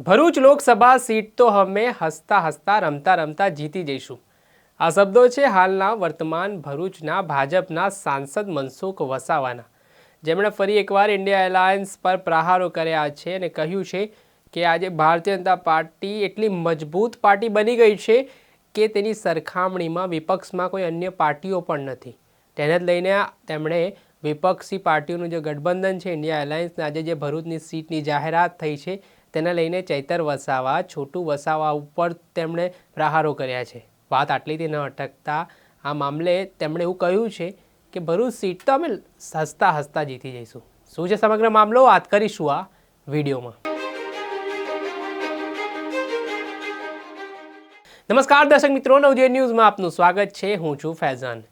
Bharuch Lok Sabha seat તો અમે હસતા હસતા, રમતા રમતા જીતી જઈશું. આ શબ્દો છે હાલના વર્તમાન ભરૂચના ભાજપના સાંસદ મનસુખ વસાવાના. જેમણે ફરી એકવાર ઇન્ડિયા એલાયન્સ પર પ્રહારો કર્યા છે અને કહ્યું છે કે આજે ભારતીય જનતા પાર્ટી એટલી મજબૂત પાર્ટી બની ગઈ છે કે તેની સરખામણીમાં વિપક્ષમાં કોઈ અન્ય પાર્ટીઓ પણ નથી. તેને જ લઈને તેમણે વિપક્ષી પાર્ટીઓનું જે ગઠબંધન છે, ઇન્ડિયા એલાયન્સને આજે જે ભરૂચની સીટની જાહેરાત થઈ છે તેને લઈને ચૈતર વસાવા, છોટુ વસાવા ઉપર તેમણે પ્રહારો કર્યા છે. વાત આટલીથી ન અટકતા આ મામલે તેમણે એવું કહ્યું છે કે, ભરૂચ સીટ તો અમે હસતા હસતા જીતી જઈશું. શું છે સમગ્ર મામલો? વાત કરીશું આ વિડીયોમાં. નમસ્કાર દર્શક મિત્રો નવજે ન્યૂઝમાં આપનું સ્વાગત છે. હું છું ફૈઝાન.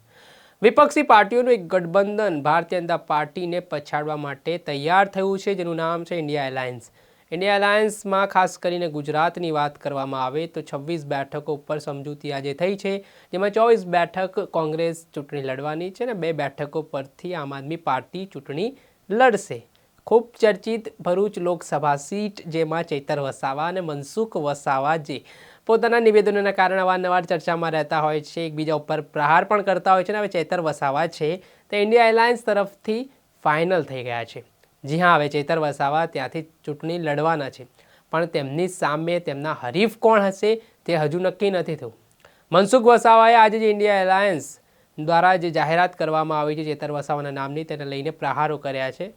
વિપક્ષી પાર્ટીઓનું એક ગઠબંધન ભારતીય જનતા પાર્ટીને પછાડવા માટે તૈયાર થયું છે, જેનું નામ છે ઇન્ડિયા એલાયન્સ. ઇન્ડિયા એલાયન્સમાં ખાસ કરીને ગુજરાતની વાત કરવામાં આવે તો છવ્વીસ બેઠકો ઉપર સમજૂતી આજે થઈ છે, જેમાં ચોવીસ બેઠક કોંગ્રેસ ચૂંટણી લડવાની છે અને બે બેઠકો પરથી આમ આદમી પાર્ટી ચૂંટણી લડશે. ખૂબ ચર્ચિત ભરૂચ લોકસભા સીટ, જેમાં ચૈતર વસાવા અને મનસુખ વસાવા જે પોતાના નિવેદનોના કારણે અવારનવાર ચર્ચામાં રહેતા હોય છે, એકબીજા ઉપર પ્રહાર પણ કરતા હોય છે અને હવે ચેતર વસાવા છે, તે ઇન્ડિયા એલાયન્સ તરફથી ફાઇનલ થઈ ગયા છે. જી હા હવે ચેતર વસાવા, ત્યાંથી ચૂંટણી લડવાના છે. પણ તેમની સામે તેમના હરીફ કોણ હશે તે હજુ નક્કી નથી થયું. મનસુખ વસાવાએ આજે જે ઇન્ડિયા એલાયન્સ દ્વારા જે જાહેરાત કરવામાં આવી છે, ચેતર વસાવાના નામની, તેને લઈને પ્રહારો કર્યા છે.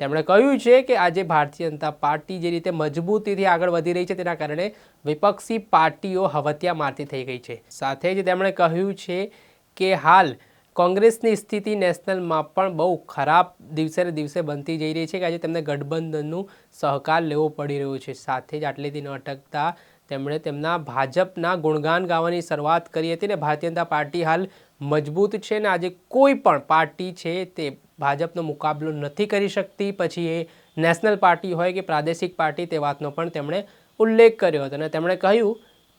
તેમણે કહ્યું છે કે આજે ભારતીય જનતા પાર્ટી જે રીતે મજબૂતીથી આગળ વધી રહી છે, તેના કારણે વિપક્ષી પાર્ટીઓ હવતિયા મારતી થઈ ગઈ છે. સાથે જ તેમણે કહ્યું છે કે હાલ કોંગ્રેસની સ્થિતિ નેશનલમાં પણ બહુ ખરાબ દિવસે દિવસે બનતી જઈ રહી છે કે આજે તેમને ગઠબંધનનું સહકાર લેવો પડી રહ્યો છે. સાથે જ આટલેથી ન અટકતા તેમણે તેમના ભાજપના ગુણગાન ગાવાની શરૂઆત કરી હતી ને ભારતીય જનતા પાર્ટી હાલ મજબૂત છે ને આજે કોઈ પણ પાર્ટી છે તે ભાજપનો મુકાબલો નથી કરી શકતી. પછી એ નેશનલ પાર્ટી હોય કે પ્રાદેશિક પાર્ટી તે વાતનો પણ તેમણે ઉલ્લેખ કર્યો હતો અને તેમણે કહ્યું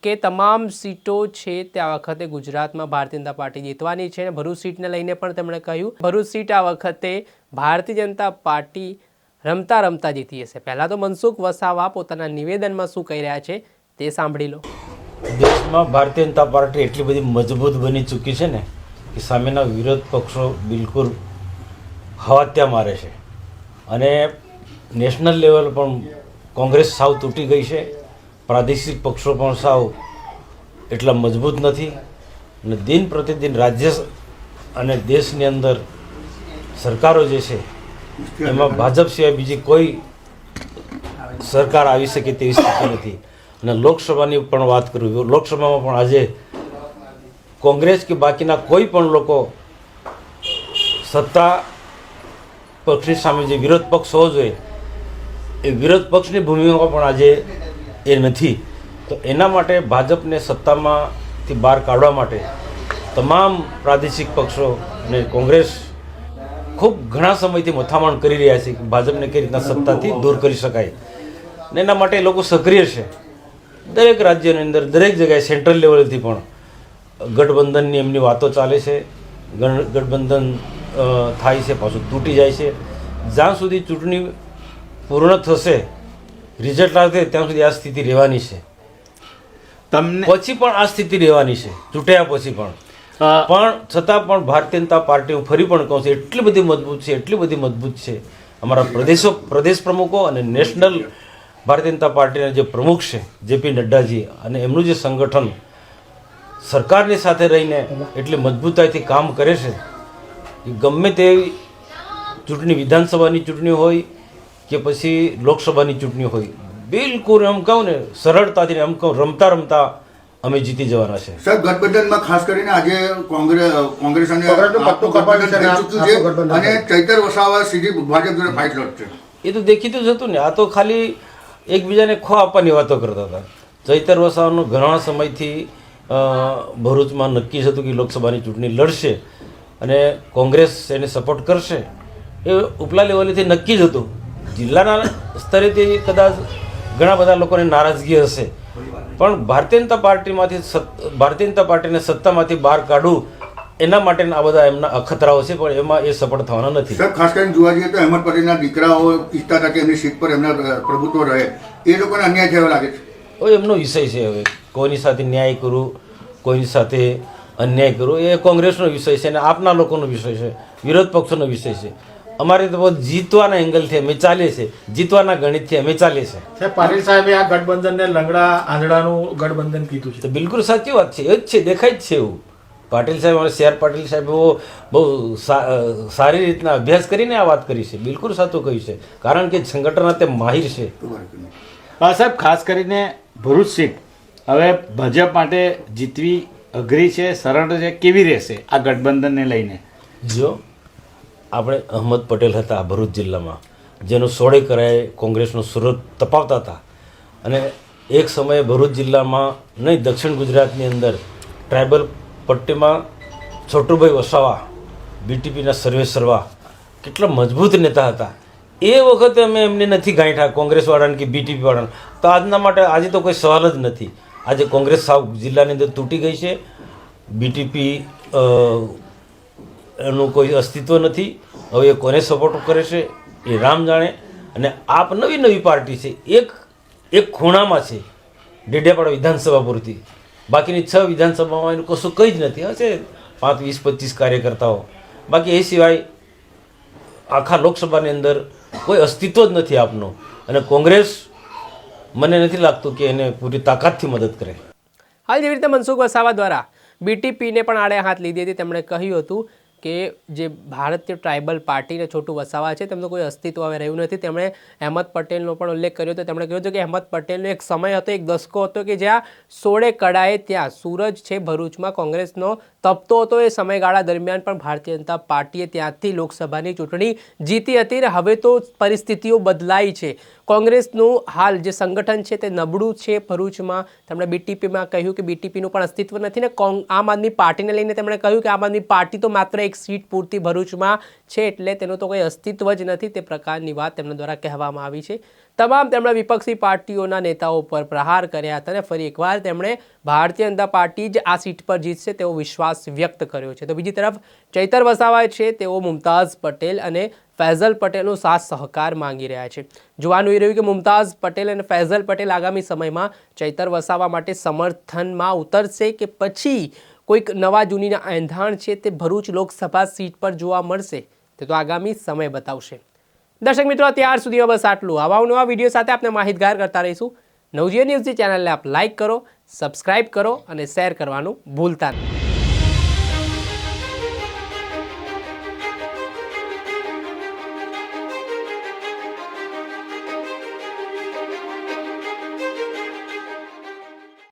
કે તમામ સીટો છે તે વખતે ગુજરાતમાં ભારતીય જનતા પાર્ટી જીતવાની છે ભરૂચ સીટને લઈને પણ તેમણે કહ્યું, ભરૂચ સીટ આ વખતે ભારતીય જનતા પાર્ટી રમતા રમતા જીતી હશે. પહેલાં તો મનસુખ વસાવા પોતાના નિવેદનમાં શું કહી રહ્યા છે તે સાંભળી લો. દેશમાં ભારતીય જનતા પાર્ટી એટલી બધી મજબૂત બની ચૂકી છે ને કે સામેના વિરોધ પક્ષો બિલકુલ હવાત્યા મારે છે. અને નેશનલ લેવલ પણ કોંગ્રેસ સાવ તૂટી ગઈ છે. પ્રાદેશિક પક્ષો પણ સાવ એટલા મજબૂત નથી અને દિન પ્રતિદિન રાજ્ય અને દેશની અંદર સરકારો જે છે, એમાં ભાજપ સિવાય બીજી કોઈ સરકાર આવી શકે તેવી સ્થિતિ નથી. અને લોકસભાની પણ વાત કરું, લોકસભામાં પણ આજે કોંગ્રેસ કે બાકીના કોઈ પણ લોકો સત્તા પક્ષની સામે જે વિરોધ પક્ષ હોવો જોઈએ, એ વિરોધ પક્ષની ભૂમિકા પણ આજે એ નથી. તો એના માટે ભાજપને સત્તામાંથી બહાર કાઢવા માટે તમામ પ્રાદેશિક પક્ષો અને કોંગ્રેસ ખૂબ ઘણા સમયથી મથામણ કરી રહ્યા છે કે ભાજપને કઈ રીતના સત્તાથી દૂર કરી શકાય. ને એના માટે લોકો સક્રિય છે. દરેક રાજ્યની અંદર, દરેક જગ્યાએ સેન્ટ્રલ લેવલથી પણ ગઠબંધનની એમની વાતો ચાલે છે. ગઠબંધન થાય છે, પાછું તૂટી જાય છે. જ્યાં સુધી ચૂંટણી પૂર્ણ થશે રિઝલ્ટ આવશે ત્યાં સુધી આ સ્થિતિ રહેવાની છે. તમને પછી પણ આ સ્થિતિ રહેવાની છે. ચૂંટ્યા પછી પણ. પણ છતાં પણ ભારતીય જનતા પાર્ટી હું ફરી પણ કહું છું એટલી બધી મજબૂત છે એટલી બધી મજબૂત છે. અમારા પ્રદેશો પ્રદેશ પ્રમુખો અને નેશનલ ભારતીય જનતા પાર્ટીના જે પ્રમુખ છે જેપી નડ્ડાજી અને એમનું જે સંગઠન સરકારની સાથે રહીને એટલી મજબૂતાઈથી કામ કરે છે કે ગમે તેવી ચૂંટણી વિધાનસભાની ચૂંટણી હોય કે પછી લોકસભાની ચૂંટણી હોય. બિલકુલ એમ કહું ને સરળતાથી એમ કહું રમતા રમતા અમે જીતી જવાના છે. સાહેબ ગઠબંધનમાં ખાસ કરીને આજે કોંગ્રેસ કોંગ્રેસ અને અને ચૈતર વસાવા સીધી ભાજપ જોડે ફાઇટ લડશે એ તો દેખીતું જ હતું ને આ તો ખાલી એકબીજાને ખો આપવાની વાતો કરતા હતા. ચૈતર વસાવાનું ઘણા સમયથી ભરૂચમાં નક્કી જ હતું કે લોકસભાની ચૂંટણી લડશે અને કોંગ્રેસ એને સપોર્ટ કરશે. એ ઉપલા લેવલેથી નક્કી જ હતું. જિલ્લાના સ્તરેથી કદાચ ઘણા બધા લોકોને નારાજગી હશે. પણ ભારતીય જનતા પાર્ટીમાંથી ભારતીય જનતા પાર્ટીને સત્તામાંથી બહાર કાઢવું એના માટેના આ બધા એમના અખતરાઓ છે પણ એમાં એ સફળ થવાના નથી. સાહેબ ખાસ કરીને જોવા જઈએ તો અહેમદ પટેલના દીકરાઓ ઈચ્છતા હતા કે એમની સીટ પર એમના પ્રભુત્વ રહે. એ લોકોને અન્યાય થયો લાગે છે. એમનો વિષય છે હવે. કોઈની સાથે ન્યાય કરવું કોઈની સાથે અન્યાય કરવો એ કોંગ્રેસનો વિષય છે અને આપના લોકોનો વિષય છે વિરોધ પક્ષોનો વિષય છે. અમારે તો બહુ જીતવાના એંગલથી અમે ચાલીએ છીએ. જીતવાના ગણિતથી અમે ચાલીએ છીએ. સાહેબ પાટીલ સાહેબે આ ગઠબંધનને લંગડા આંધળાનું ગઠબંધન કીધું છે. તો બિલકુલ સાચી વાત છે. એ જ છે દેખાય જ છે એવું. પાટીલ સાહેબ અમારે સી આર પાટીલ સાહેબ બહુ બહુ સા- સારી રીતના અભ્યાસ કરીને આ વાત કરી છે. બિલકુલ સાચું કહ્યું છે. કારણ કે સંગઠનના તે માહિર છે. સાહેબ ખાસ કરીને ભરૂચ સીટ. હવે ભાજપ માટે જીતવી અઘરી છે સરળ છે કેવી રહેશે આ ગઠબંધનને લઈને? જો આપણે અહમદ પટેલ હતા ભરૂચ જિલ્લામાં, જેનો સોળે કરાએ કોંગ્રેસનો સુરત તપાવતા હતા. અને એક સમયે ભરૂચ જિલ્લામાં નહીં, દક્ષિણ ગુજરાતની અંદર ટ્રાઇબલ પટ્ટીમાં છોટુભાઈ વસાવા, બીટીપીના સર્વે સર્વા, કેટલા મજબૂત નેતા હતા. એ વખતે અમે એમને નથી ગાંઠા, કોંગ્રેસવાળાને કે બીટીપીવાળાને. તો આજના માટે આજે તો કોઈ સવાલ જ નથી. આજે કોંગ્રેસ સાવ જિલ્લાની અંદર તૂટી ગઈ છે. બીટીપી એનું કોઈ અસ્તિત્વ નથી. હવે એ કોને સપોર્ટ કરે છે એ રામ જાણે. અને આપ નવી નવી પાર્ટી છે. એક એક ખૂણામાં છે. ડેડિયાપાડા વિધાનસભા પૂરતી. બાકીની છ વિધાનસભામાં એનું કશું કંઈ જ નથી. હશે પાંચ, વીસ, પચીસ કાર્યકર્તાઓ. બાકી એ સિવાય આખા લોકસભાની અંદર કોઈ અસ્તિત્વ જ નથી આપનું. અને કોંગ્રેસ મને નથી લાગતું કે એને પૂરી તાકાતથી મદદ કરે. હાલ જેવી રીતે મનસુખ વસાવા દ્વારા બીટીપીને પણ આડે હાથ લીધી હતી. તેમણે કહ્યું હતું કે જે ભારતીય ટ્રાઇબલ પાર્ટીને છોટું વસાવા છે, તેમનું કોઈ અસ્તિત્વ હવે રહ્યું નથી. તેમણે અહેમદ પટેલનો પણ ઉલ્લેખ કર્યો હતો. તેમણે કહ્યું હતું કે અહેમદ પટેલનો એક સમય હતો, એક દસકો હતો કે જ્યાં સોળે કડાએ ત્યાં સૂરજ છે ભરૂચમાં કોંગ્રેસનો તપતો હતો. એ સમયગાળા દરમિયાન પણ ભારતીય જનતા પાર્ટીએ ત્યાંથી લોકસભાની ચૂંટણી જીતી હતી અને હવે તો પરિસ્થિતિઓ બદલાઈ છે. કોંગ્રેસનું હાલ જે સંગઠન છે તે નબળું છે ભરૂચમાં. તેમણે બીટીપીમાં કહ્યું કે બીટીપીનું પણ અસ્તિત્વ નથી ને કોંગ આમ આદમી પાર્ટીને લઈને તેમણે કહ્યું કે આમ આદમી પાર્ટી તો માત્ર એક સીટ પૂરતી ભરૂચમાં છે એટલે તેનું તો કોઈ અસ્તિત્વ જ નથી તે પ્રકારની વાત તેમના દ્વારા કહેવામાં આવી છે. તમામ તેમણે વિપક્ષી પાર્ટીઓના નેતાઓ પર પ્રહાર કર્યા હતા અને ફરી એકવાર તેમણે ભારતીય જનતા પાર્ટી જ આ સીટ પર જીતશે તેવો વિશ્વાસ વ્યક્ત કર્યો છે. તો બીજી તરફ ચૈતર વસાવા છે તેઓ મુમતાઝ પટેલ અને ફૈઝલ પટેલનો સાથ સહકાર માંગી રહ્યા છે. જોવાનું એ રહ્યું કે મુમતાઝ પટેલ અને ફૈઝલ પટેલ આગામી સમયમાં ચૈતર વસાવા માટે સમર્થનમાં ઉતરશે કે પછી કોઈક નવા જૂનીના એંધાણ છે તે ભરૂચ લોકસભા સીટ પર જોવા મળશે. તે તો આગામી સમય બતાવશે. દર્શક મિત્રો ત્યાર સુધીમાં બસ આટલું. આવા નવા વીડિયો સાથે આપણે માહિતગાર કરતા રહીશું. નવજીવન ન્યૂઝની ચેનલને આપ લાઇક કરો, સબસ્ક્રાઇબ કરો અને શેર કરવાનું ભૂલતા નહીં